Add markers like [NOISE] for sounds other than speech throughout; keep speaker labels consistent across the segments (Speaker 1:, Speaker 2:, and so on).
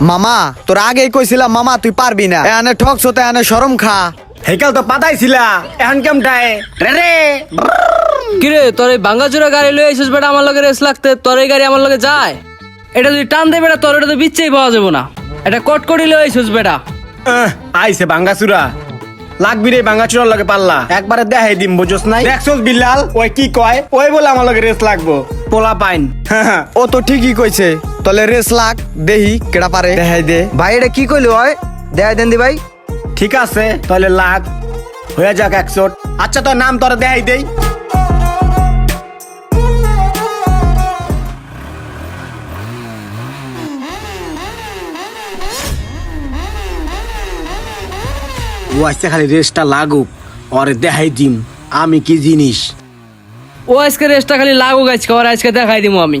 Speaker 1: মামা তোর আগেই কইছিলাম মামা তুই পারবি না। এনে ঠকছ তো এনে শরম খা।
Speaker 2: হেকাল তো পাতাইছিলা এখন কেমটায় রে রে।
Speaker 3: কিরে তোর এই ভাঙ্গাচুরা গাড়ি লয়ে আইছিস বেটা আমার লগে রেস লাগতে তোর এই গাড়ি আমার লগে যায়? এটা যদি টান দে বেটা তোর এটা তো বিচ্ছেই পাওয়া যাব না। এটা কটকটি লয়ে আইছিস বেটা।
Speaker 2: আইছে বাঙ্গাচুরা। লাগবি রে বাঙ্গাচুরার লগে পাল্লা। একবারে দেখাই দিম বুঝোস নাই? দেখছোস বিল্লাল? ওই কি কয়? ওই বলে আমার লগে রেস লাগবো। পোলা পাইন। [LAUGHS]
Speaker 1: ও তো ঠিকই কইছে। তলে রেস লাগ, দেহি কেডা পারে? দেখাই দে।
Speaker 4: ভাই, এটা কি কইলো, হয়? দেয় দেন দি ভাই।
Speaker 2: ঠিক আছে তাহলে লাগ। হয়ে যাক একশোট আচ্ছা তোর নাম তোর দেখাই দেই। ও, আজকে খালি রেসটা লাগুক, ওরে দেখাই দিম। আমি কি জিনিস?
Speaker 3: ও, আজকে রেসটা খালি লাগুক আজকে, ওর আজকে দেখাই দিমু আমি।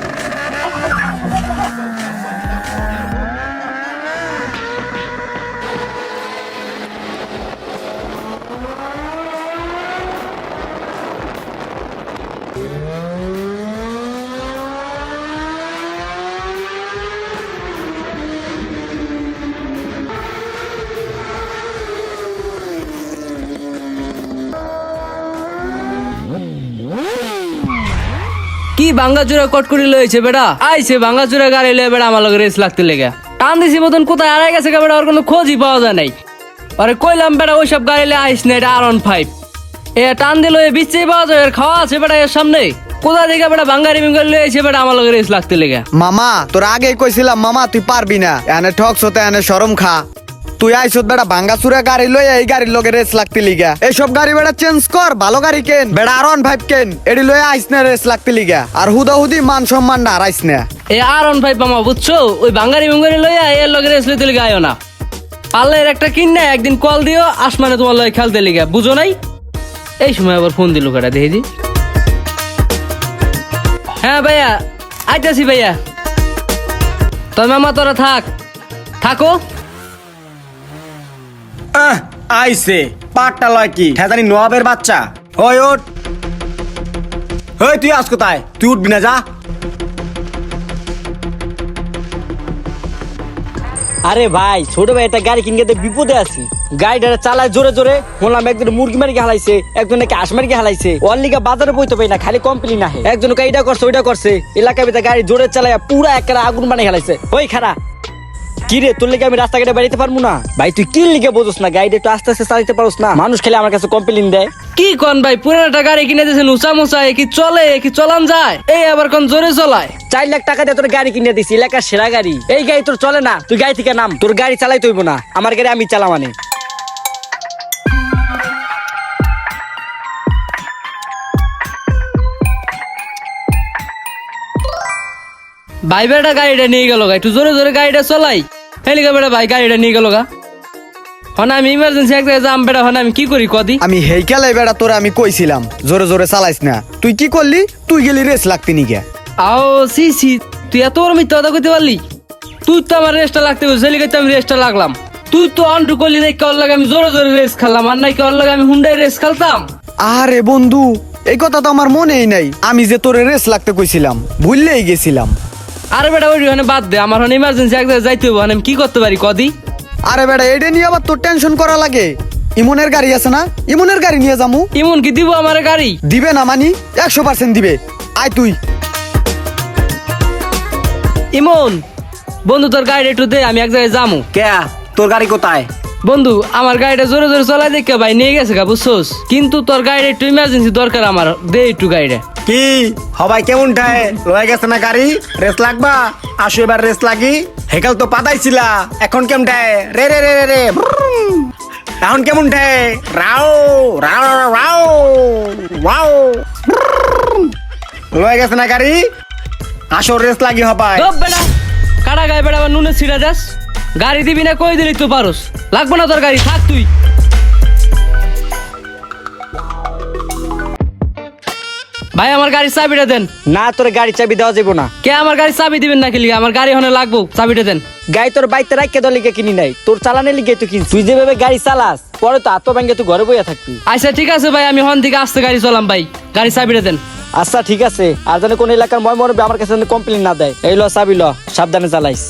Speaker 3: কি ভাঙ্গাচুরা কটকটি লয়েছে বেটা? আইছে ভাঙ্গাচুরা গাড়ি লয়ে বেটা আমার লগে রেস লাগতে লেগে। টান দিছি মতন কোথায়? আড়াই গেছে বেটা, ওর কোনো খোঁজই পাওয়া যায় নাই। আরে কইলাম বেটা ওইসব গাড়ি লয়ে আইস না, এটা আর অন ফাইভ এ টান দিল, এ বিচ্ছেই পাওয়া যায়, এর খাওয়া আছে বেটা এর সামনে। কোথা থেকে বেটা ভাঙ্গারি মিঙ্গারি লয়ে আইছে বেটা আমার লগে রেস লাগতে লেগে?
Speaker 1: মামা, তোর আগে কইছিলাম, মামা, তুই পারবি না। এনে ঠকছ তো, এনে শরম খা। তুই আইছত বেটা ভাঙ্গাচুরা গাড়ি লই এই গাড়ির লগে রেস লাগতে লিগা। এইসব গাড়ি বেটা চেঞ্জ কর, ভালো গাড়ি কেন। বেড়া আর ফাইভ কেন। এডি লই আইস না রেস লাগতে লিগা। আর হুদা হুদি মান সম্মান না হারাইস না।
Speaker 3: এ আর অন ফাইভ মামা বুঝছ? ওই ভাঙ্গারি মিঙ্গারি লইয়া এর লগে রেস লইতে লিগে আয়ো না। পারলে এর একটা কিন না, একদিন কল দিও, আসমানে তোমার লগে খেলতে লিগে। বুঝো নাই? এই সময় আবার ফোন দিল কেটা দেখি হ্যাঁ ভাইয়া, আইতাছি ভাইয়া। তোর মামা তোরা থাক। থাকো।
Speaker 2: আহ, পাটটা লয় কি? খেজানি নোয়াবের বাচ্চা। ওই ওঠ। ওই তুই আস কোথায়? তুই উঠবি না যা।
Speaker 5: আরে ভাই ছোট ভাই একটা গাড়ি কিনতে তো বিপদে আছি। গাড়িটা চালায় জোরে জোরে বললাম একজন মুরগি মারি হালাইছে একজন নাকি হাঁস মারি হালাইছে। ওর লিগা বাজারে বইতে পাই না খালি কমপ্লেন না একজন এইটা করছে ওইটা করছে এলাকায় ভিতরে গাড়ি জোরে চালায় পুরা একটা আগুন বানিয়ে হেলাইছে। ওই খারা কি রে তোর লিগে আমি রাস্তাঘাটে বেরিতে পারব না? ভাই তুই কি লিগে বোঝস না গাড়িটা একটু আস্তে আস্তে চালাতে পারোস না। মানুষ খেলে আমার কাছে কমপ্লেন দেয়।
Speaker 3: কি কন ভাই পুরাটা গাড়ি কিনে দিয়েছেন উঁচা মুচা কি চলে কি চলান যায়? এই আবার কোন জোরে চলায়।
Speaker 5: চার লাখ টাকা দিয়ে তোর গাড়ি কিনে দিছি এলাকার সেরা গাড়ি। এই গাড়ি তোর চলে না তুই গাড়ি থেকে নাম। তোর গাড়ি চালাই তৈব না আমার গাড়ি আমি চালা মানে
Speaker 3: ভাই বেটা গাড়িটা নিয়ে গেল একটু জোরে জোরে গাড়িটা চলাই। হেলিকা বেটা ভাই গাড়িটা নিয়ে গেল গা। হন আমি ইমার্জেন্সি এক জায়গায় যাম বেটা হন আমি কি করি কদি?
Speaker 1: আমি হেইকালে বেটা তোরে আমি কইছিলাম জোরে জোরে চালাইস না। তুই কি করলি? তুই গেলি রেস লাগতে নিগে।
Speaker 3: আও সি সি তুই এত বড় মিথ্যা কথা কইতে পারলি? তুই তো আমার রেস্টটা লাগতে বলছিস হেলিকাতে আমি রেস্টটা লাগলাম। তুই তো অন্টু করলি দেখ কেমন লাগে আমি জোরে জোরে রেস খেললাম আর নাই কেমন লাগে আমি হুন্ডাই রেস খেলতাম?
Speaker 1: আরে বন্ধু এই কথা তো আমার মনেই নাই। আমি যে তোরে রেস লাগতে কইছিলাম ভুললেই গেছিলাম।
Speaker 3: আরে বেটা ওই ওখানে বাদ দে আমার হন ইমার্জেন্সি এক জায়গায় যাইতে হবে আমি কি করতে পারি কদি
Speaker 1: আরে বেটা এটা নিয়ে আবার তোর টেনশন করা লাগে। ইমনের গাড়ি আছে না? ইমনের গাড়ি নিয়ে যামু।
Speaker 3: ইমন কি দিব আমার গাড়ি?
Speaker 1: দিবে না মানি একশো পার্সেন্ট দিবে। আয় তুই।
Speaker 3: ইমন বন্ধু তোর গাড়ি একটু দে আমি এক জায়গায় যামু।
Speaker 2: কে? তোর গাড়ি কোথায়?
Speaker 3: বন্ধু আমার গাড়িটা জোরে জোরে চলাই দেখে ভাই নিয়ে গেছে গা বুঝছোস? কিন্তু তোর গাড়িটা একটু ইমার্জেন্সি দরকার আমার দে একটু গাড়িটা।
Speaker 2: কি? হবাই কেমন ঠায় লয়ে গেছে না গাড়ি? রেস লাগবা? আসো এবার রেস লাগি। হেকাল তো পাতাই পাতাইছিলা। এখন কেমন ঠায় রে রে রে রে রে। এখন কেমন ঠায় রাও রাও রাও রাও লয়ে গেছে না গাড়ি? আসো রেস লাগি হবাই।
Speaker 3: কাটা গায়ে বেটা আবার নুনে ছিড়া যাস। গাড়ি দিবি না, কই দিলি তো পারোস? লাগবো না তোর গাড়ি, থাক তুই। ভাই আমার গাড়ির চাবিটা দেন।
Speaker 5: না তোর গাড়ি চাবি দেওয়া যাব না।
Speaker 3: কে আমার গাড়ির চাবি দিবেন নাকি লিগা? আমার গাড়ি হনে লাগবো চাবিটা দেন।
Speaker 5: গাড়ি তোর বাইতে রাখকে দল লিগে কিনি নাই তোর চালানের লিগে তুই কিনছিস তুই যেভাবে গাড়ি চালাস পরে তো আত্ম ব্যাঙ্গে তুই ঘরে বইয়া থাকবি।
Speaker 3: আচ্ছা ঠিক আছে ভাই আমি হন থেকে আসতে গাড়ি চলাম ভাই। গাড়ির চাবিটা দেন।
Speaker 5: আচ্ছা ঠিক আছে। আর যেন কোন এলাকার ময় মরবে আমার কাছে কমপ্লেন না দেয়। এই ল চাবি ল সাবধানে চালাইস।